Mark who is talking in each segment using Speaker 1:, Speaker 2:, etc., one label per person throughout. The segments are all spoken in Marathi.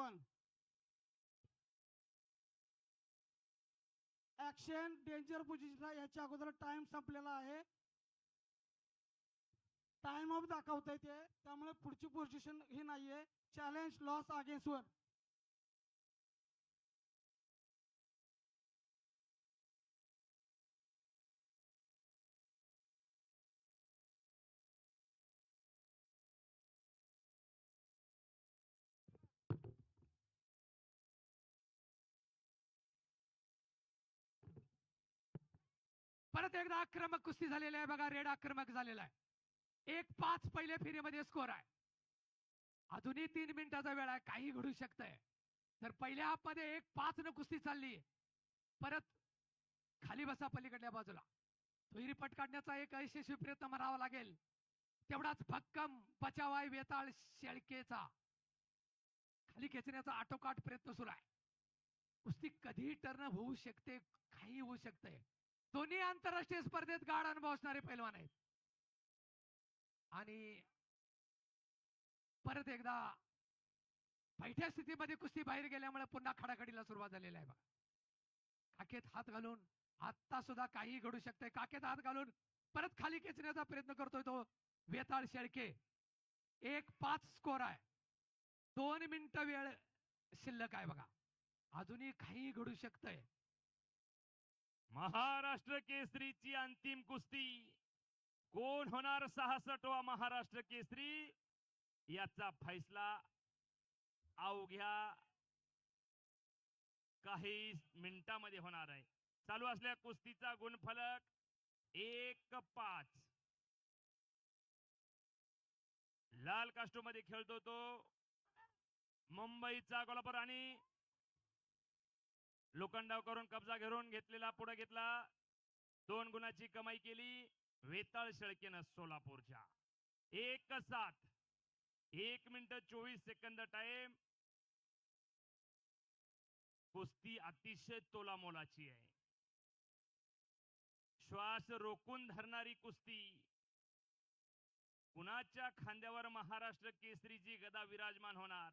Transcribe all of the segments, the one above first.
Speaker 1: one. ऍक्शन डेंजर पोझिशन याच्या अगोदर टाइम संपलेला आहे. टाइम ऑफ दाखवता ते. त्यामुळे पुढची पोझिशन ही नाहीये. चॅलेंज लॉस अगेन्स्ट वन
Speaker 2: परत एकदा आक्रमक कुस्ती झालेली आहे बघा रेड आक्रमक झालेला आहे. एक पाच पहिल्या फेरीमध्ये स्कोर आहे. अजूनही तीन मिनिटाचा वेळ आहे काही घडू शकतंय. तर पहिल्या हाफमध्ये एक पाच न कुस्ती चालली. परत खाली बसा पलीकडल्या बाजूला. दुहेरी पट काढण्याचा एक यशस्वी प्रयत्न म्हणावा लागेल. तेवढाच भक्कम बचावाय वेताळ शेळकेचा. खाली खेचण्याचा आटोकाट प्रयत्न सुरू आहे. कुस्ती कधीही टर्न होऊ शकते काही होऊ शकते दोन्ही आंतरराष्ट्रीय स्पर्धेत गाढ अनुभव असणारे पैलवान आहेत. आणि परत एकदा बैठ्या स्थितीमध्ये कुस्ती बाहेर गेल्यामुळे पुन्हा खडाखडीला सुरुवात झालेली आहे बघा. काकेत हात घालून आता सुद्धा काही घडू शकते काकेत हात घालून परत खाली खेचण्याचा प्रयत्न करतोय तो वेताळ शेळके. एक पाच स्कोर आहे. दोन मिनिटं वेळ शिल्लक आहे बघा. अजूनही काही घडू शकतंय.
Speaker 3: महाराष्ट्र केसरीची अंतिम कुस्ती. कोण होणार सहासष्टवा महाराष्ट्र केसरी? याचा फैसला अवघ्या काही मिनिटांमध्ये होणार आहे. चालू असलेल्या कुस्तीचा गुणफलक एक पाच. लाल कास्टो मध्ये खेळतो तो. मुंबईचा कोल्हापूर आणि लोखंडाव करून कब्जा घेऊन घेतलेला पुढे घेतला. दोन गुणाची कमाई केली. वेताळ शेळकेनं सोलापूरच्या. एक सात. एक मिनिट चोवीस सेकंद टाइम कुस्ती अतिशय तोलामोलाची आहे. श्वास रोखून धरणारी कुस्ती. कुणाच्या खांद्यावर महाराष्ट्र केसरीची गदा विराजमान होणार?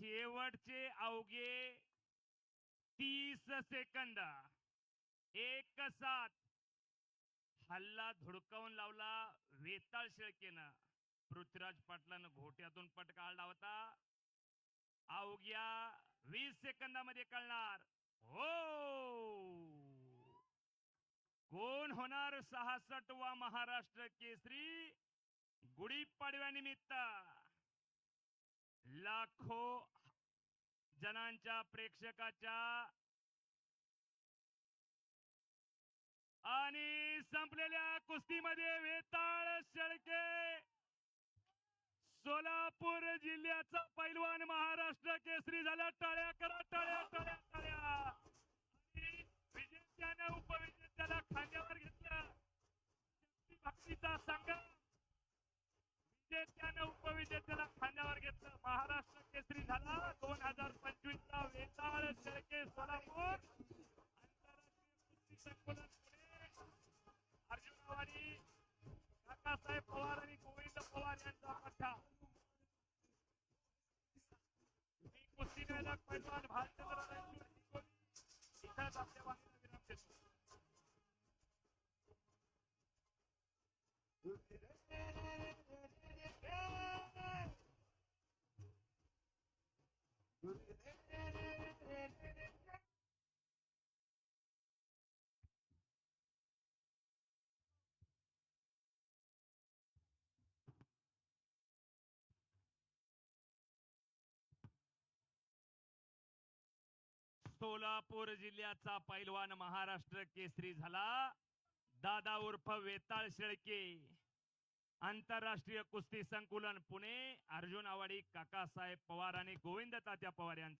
Speaker 3: शेवटचे अवघे तीस सेकंद. एक सात. हल्ला धुडकावून लावला वेताळ शेळकेनं. पृथ्वीराज पाटलानं घोट्यातून पट काढला होता. अवघ्या वीस सेकंदामध्ये कळणार. हो! कोण होणार वा महाराष्ट्र केसरी? गुढीपाडव्यानिमित्त. लाखो जणांच्या प्रेक्षकाच्या आणि संपलेल्या कुस्तीमध्ये वेताळ शेळके. सोलापूर जिल्ह्याचा पैलवान महाराष्ट्र केसरी झाला टाळ्या करा टाळ्या टाळ्या टाळ्या. विजेत्याने उपविजेत्याला खांद्यावर घेतलं. भक्तीचा संघ त्यानं उपविजेतेला खांद्यावर घेतलं. महाराष्ट्र केसरी झाला. दोन हजार पंचवीस चा वेताळ शेळके सोलापूर. आंतरराष्ट्रीय संकुलन पुणे काकासाहेब पवार आणि गोविंद पवार यांचा पठ्ठा. मी कुस्ती मैदान पैलवान भालचंद्र इथं आपल्या बाजूला विराम देतो सोलापूर जिल्ह्याचा पैलवान महाराष्ट्र केसरी झाला. दादा उर्फ वेताळ शेळके. आंतरराष्ट्रीय कुस्ती संकुलन पुणे. अर्जुन आवाडी काकासाहेब पवार आणि गोविंद तात्या पवार यांचा